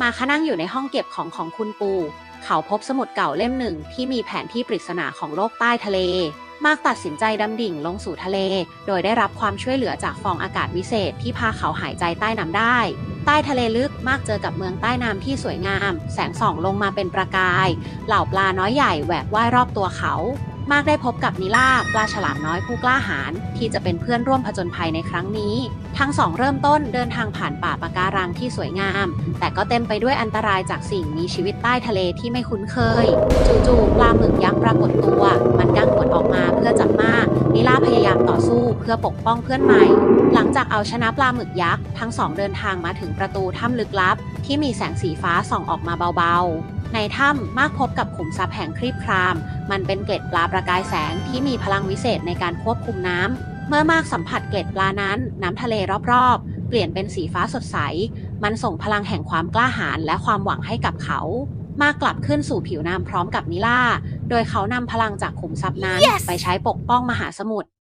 มาคนั่งอยู่ในห้องเก็บของของคุณปู เขาพบสมุดเก่าเล่มหนึ่งที่มีแผนที่ปริศนาของโลกใต้ทะเล มากตัดสินใจดำดิ่งลงสู่ทะเล โดยได้รับความช่วยเหลือจากฟองอากาศวิเศษที่พาเขาหายใจใต้น้ำได้ ใต้ทะเลลึกมากเจอกับเมืองใต้น้ำที่สวยงาม แสงส่องลงมาเป็นประกาย เหล่าปลาน้อยใหญ่แหวกว่ายรอบตัวเขา มากได้พบกับนิล่าปลาฉลามน้อยผู้กล้าหาญที่จะเป็นเพื่อนร่วมผจญภัยในครั้งนี้ ทั้งสองเริ่มต้นเดินทางผ่านป่าปะการังที่สวยงาม แต่ก็เต็มไปด้วยอันตรายจากสิ่งมีชีวิตใต้ทะเลที่ไม่คุ้นเคย จู่ๆปลาหมึกยักษ์ปรากฏตัว มันดังหวดออกมาเพื่อจับมานิล่าพยายามต่อสู้เพื่อปกป้องเพื่อนใหม่ หลังจากเอาชนะปลาหมึกยักษ์ทั้งสองเดินทางมาถึงประตูถ้ำลึกลับ ที่มีแสงสีฟ้าส่องออกมาเบาๆ ในถ้ำมากพบกับขุมทรัพย์แห่งครีบคราม มันเป็นเกล็ดปลาประกายแสงที่มีพลังวิเศษในการควบคุมน้ำ เมื่อมากสัมผัสเกล็ดปลานั้น น้ำทะเลรอบๆ เปลี่ยนเป็นสีฟ้าสดใส มันส่งพลังแห่งความกล้าหาญและความหวังให้กับเขา มากกลับขึ้นสู่ผิวน้ำพร้อมกับนิล่า โดยเขานำพลังจากขุมทรัพย์นั้น Yes! ไปใช้ปกป้องมหาสมุทร